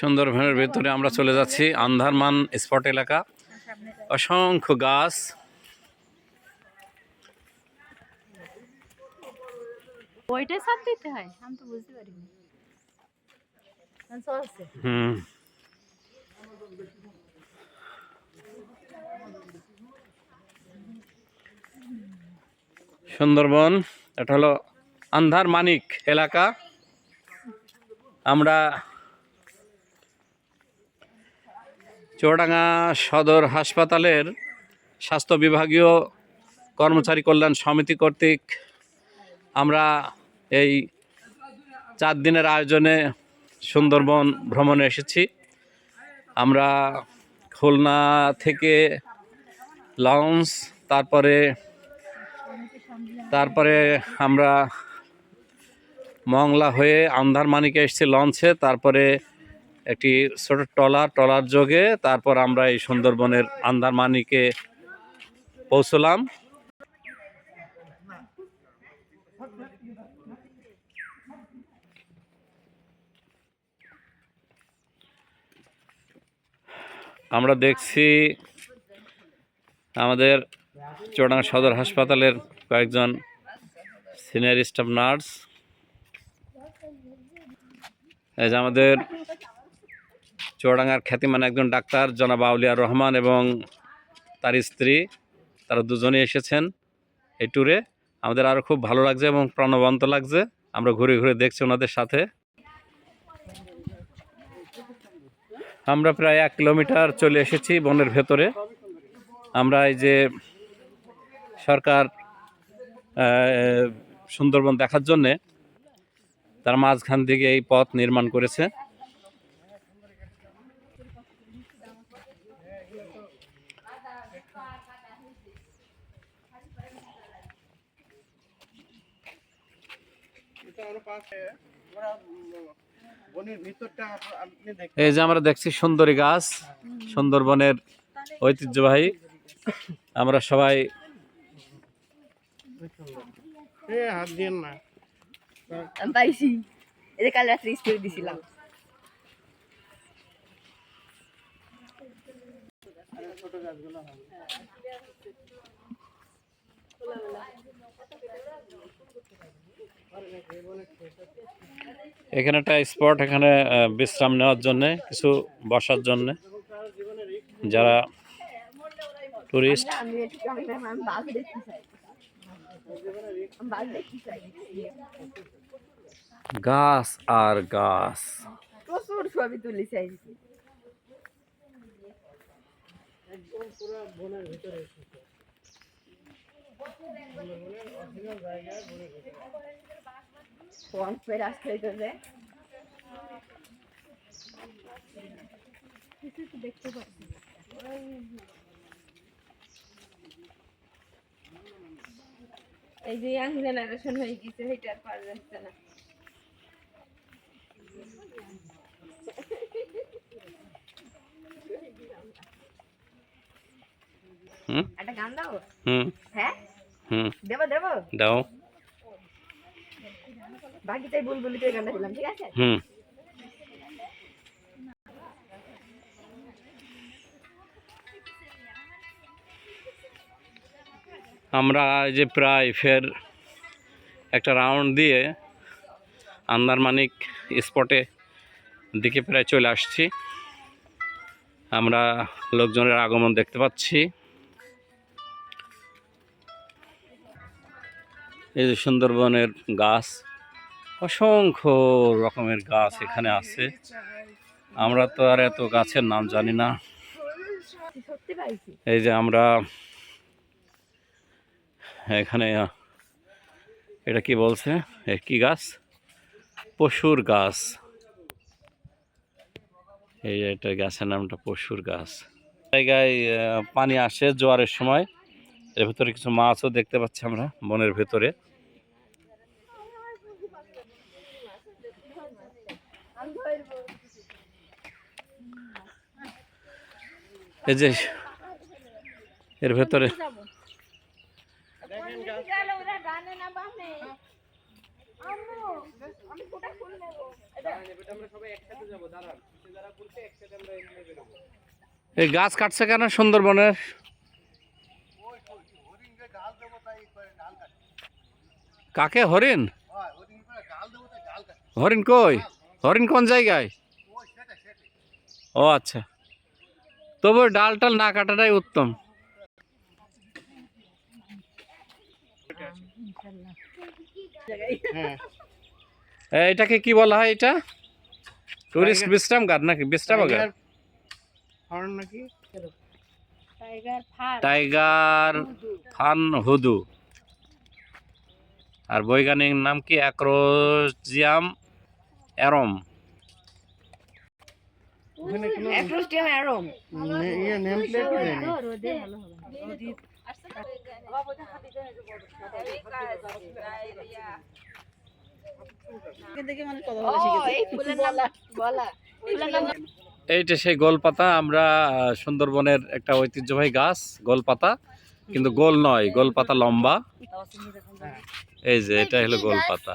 সুন্দরবনের ভেতরে আমরা চলে যাচ্ছি আন্ধারমান স্পট এলাকা। অসংখ্য গাছ। ওইটাই সব দিতে হয়? আমি তো বুঝতে পারিনি। হুম। সুন্দরবন এটা হলো আন্ধার মানিক এলাকা। আমরা চুয়াডাঙ্গা সদর হাসপাতালের স্বাস্থ্য বিভাগীয় কর্মচারী কল্যাণ সমিতি কর্তৃক আমরা এই চার দিনের আয়োজনে সুন্দরবন ভ্রমণে এসেছি। আমরা খুলনা থেকে লঞ্চ তারপরে তারপরে আমরা মংলা হয়ে আন্ধারমানিকে এসেছি লঞ্চে, তারপরে একটি ছোট টলার টলার যোগে তারপর আমরা এই সুন্দরবনের আন্ধারমানিকে পৌঁছলাম। আমরা দেখছি আমাদের চুয়াডাঙ্গা সদর হাসপাতালের কয়েকজন সিনিয়র স্টাফ নার্স। এই যে আমাদের চুয়াডাঙ্গার খ্যাতিমান একজন ডাক্তার, জনাব আউলিয়া রহমান এবং তার স্ত্রী। তারা দুজনেই এসেছেন এই ট্যুরে আমাদের আরও খুব ভালো লাগছে এবং প্রাণবন্ত লাগছে। আমরা ঘুরে ঘুরে দেখছি ওনাদের সাথে। আমরা প্রায় এক কিলোমিটার চলে এসেছি বনের ভেতরে। আমরা এই যে সরকার সুন্দরবন দেখার জন্যে তার মাঝখান থেকে এই পথ নির্মাণ করেছে বনের ভিতরটা আপ- আপনি দেখতে এই যে আমরা দেখছি সুন্দরী গাছ সুন্দরবনের ঐতিহ্যবাহী। আমরা সবাই স্টোরি দিছিলাম। এখানে একটা স্পট এখানে বিশ্রাম নেওয়ার জন্য কিছু বসার জন্য। যারা টুরিস্ট গাছ আর গাছ। প্রচুর ছবি তুলি চাইছি ফোন ফের আসতে হইতেছে দেখতে পাচ্ছি এই যে ইয়াং জেনারেশন হয়ে গেছে সেটা আর পারা যাচ্ছে না একটা গান দাও হ্যাঁ হুম। দেবো দেবো? দাও। বাকিটাই গানটা দিলাম ঠিক আছে? হুম। আমরা এই যে প্রায় ফের একটা রাউন্ড দিয়ে আন্দারমানিক স্পটে দিকে প্রায় চলে আসছি। আমরা লোকজনের আগমন দেখতে পাচ্ছি। এই যে সুন্দরবনের গাছ অসংখ্য রকমের গাছ এখানে আছে। আমরা তো আর এত গাছের নাম জানি না। এই যে আমরা এখানে এটা কি বলছে? কি গাছ? পশুর গাছ। এই যে এটা গাছের নামটা পশুর গাছ। জায়গায় পানি আসে জোয়ারের সময়। এর ভেতরে কিছু মাছও দেখতে পাচ্ছি আমরা বনের ভেতরে। এই যে এর ভেতরে এই গাছ কাটছে কেন সুন্দরবনের? কাকে? হরিণ? হরিণ কই? হরিণ কোন জায়গায়? ও আচ্ছা। তবু ডাল টাল না কাটাটাই উত্তম। হ্যাঁ এটাকে কি বলা হয় এটা? টুরিস্ট বিশ্রামগার নাকি? বিশ্রামাগার হর্ন নাকি? টাইগার ফার টাইগার ফান হুদু আর বৈজ্ঞানিক নাম কি? অ্যাক্রোজিয়াম অ্যারম। ইয়ে এইটা সেই গোলপাতা আমরা সুন্দরবনের একটা ঐতিহ্যবাহী গাছ গোলপাতা। কিন্তু গোল নয় গোলপাতা লম্বা। এই যে এটা হলো গোলপাতা।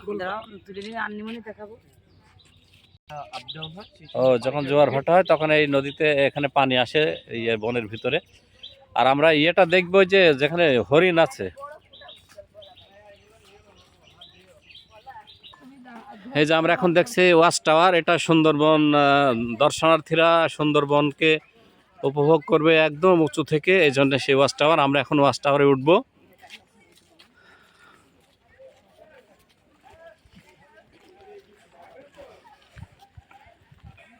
ও যখন জোয়ার ভাটা হয় তখন এই নদীতে এখানে পানি আসে এই বনের ভিতরে। আর আমরা ইয়েটা দেখব যে যেখানে হরিণ আছে। এই যে আমরা এখন দেখছি ওয়াচ টাওয়ার এটা সুন্দরবন দর্শনার্থীরা সুন্দরবনকে উপভোগ করবে একদম উঁচু থেকে এই জন্য সেই ওয়াচ টাওয়ার। আমরা এখন ওয়াচ টাওয়ারে উঠবো।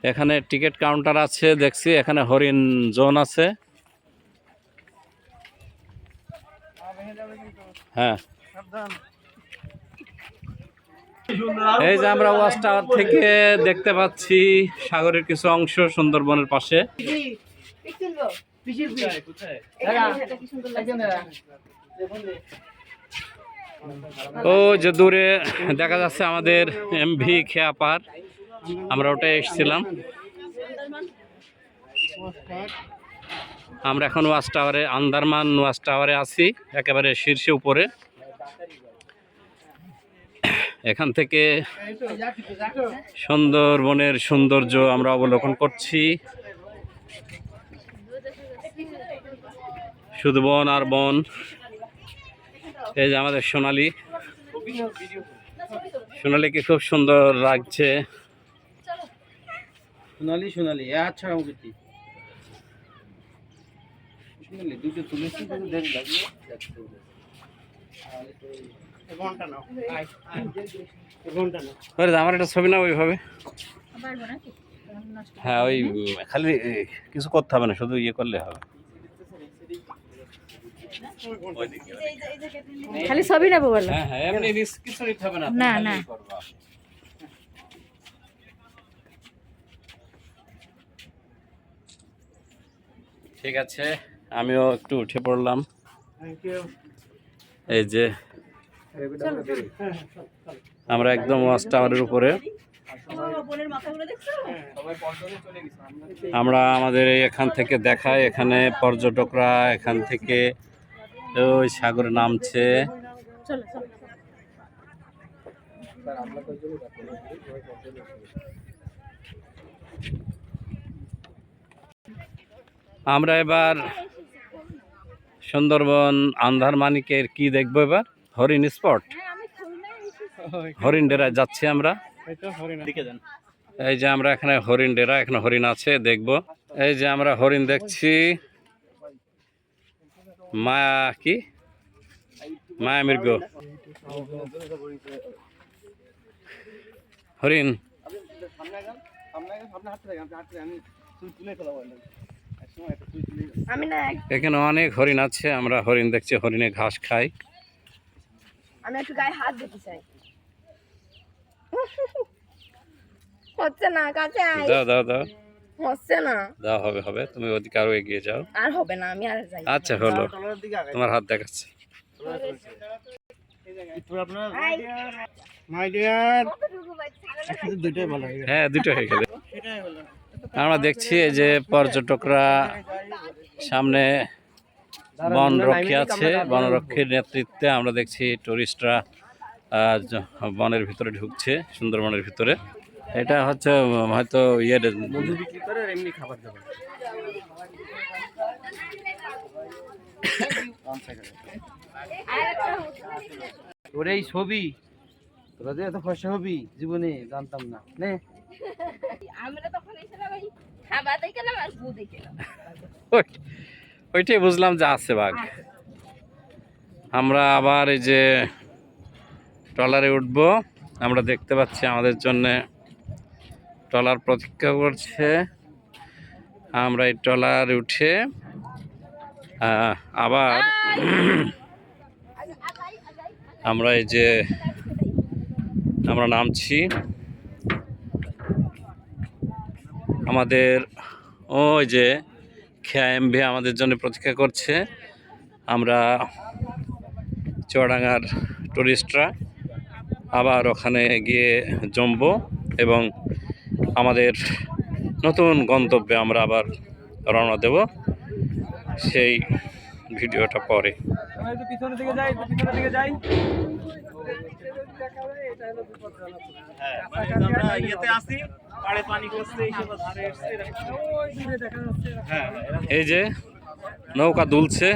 এখানে টিকিট কাউন্টার আছে, দেখছি। এখানে হরিণ জোন আছে। হ্যাঁ। এই যে আমরা ওয়াচ টাওয়ার থেকে দেখতে পাচ্ছি সাগরের কিছু অংশ সুন্দরবনের পাশে। ও যে দূরে দেখা যাচ্ছে আমাদের এমভি খেয়া পার আমরা ওটা এসেছিলাম। আমরা এখন ওয়াচ টাওয়ারে, আন্দারমান ওয়াচ টাওয়ারে আছি, একেবারে শীর্ষে উপরে। এখান থেকে সুন্দরবনের সৌন্দর্য আমরা অবলোকন করছি। শুধু বন আর বন। এই যে আমাদের সোনালি। সোনালিকে খুব সুন্দর লাগছে। সোনালি সোনালি। আচ্ছা আমাকে সোনালি দুটো তুলেছি কিন্তু দেখ লাগবে ঘণ্টা নাও। ঘণ্টা নাও। ওরে আমার একটা ছবি না ওইভাবে। হ্যাঁ ওই খালি কিছু করতে হবে না শুধু ইয়ে করলে হবে। খালি ছবি নেব বলো। হ্যাঁ হ্যাঁ এমনি কিছু নিতে হবে না না, না। খালি করবা। ঠিক আছে আমিও একটু উঠে পড়লাম। এই যে আমরা একদম ওয়াচ টাওয়ারের উপরে। আমরা আমাদের এখান থেকে দেখাই এখানে পর্যটকরা এখান থেকে ওই সাগরে নামছে। আমরা এবার সুন্দরবন আন্ধার মানিকের কি দেখব এবার? হরিণ স্পট। হরিণ ডেরা যাচ্ছি আমরা। এটা হরিণ দিকে যান। এই যে আমরা এখানে হরিণ ডেরা এখানে হরিণ আছে দেখব। এই যে আমরা হরিণ দেখছি। মায়া কি? মায়া মৃগ। হরিণ। এখানে অনেক হরিণ আছে আমরা হরিণ দেখছি হরিণে ঘাস খাই আমি একটু গায়ে হাত দিতে চাই। হচ্ছে না কাছে আয়। দাও দাও দাও। হচ্ছে না। দাও হবে হবে। তুমি ওদিকে আরও এগিয়ে যাও। আর হবে না আমি আর যাই আচ্ছা হলো। তোমার হাত দেখাচ্ছে। হয়ে হ্যাঁ দুটো হয়ে গেলে। সেটাই হলো। আমরা দেখছি যে পর্যটকরা সামনে বনরক্ষী আছে বনরক্ষীর নেতৃত্বে আমরা দেখছি টুরিস্টরা বনের ভিতরে ঢুকছে, সুন্দরবনের ভিতরে। এটা হচ্ছে হয়তো ইয়ের ওরে ছবি, তোরা যে এত ফসা হবি, জীবনে জানতাম না। নে। আমরা তখন এসেছিলাম ওই খাবার দেখে না আর গু দেখে না। ওইটাই বুঝলাম যে আছে বাঘ। আমরা আবার এই যে ট্রলারে উঠব। আমরা দেখতে পাচ্ছি আমাদের জন্য ট্রলার প্রতীক্ষা করছে। আমরা এই ট্রলারে উঠে আবার আমরা এই যে আমরা নামছি। আমাদের, ওই যে খেয়া এমভি আমাদের জন্য প্রতীক্ষা করছে। আমরা চুয়াডাঙ্গার টুরিস্টরা আবার ওখানে গিয়ে জমবো এবং আমাদের নতুন গন্তব্যে আমরা আবার রওনা দেব সেই ভিডিওটা পরে। দিকে যাই আমরা ইয়েতে আসি। এই যে নৌকা দুলছে।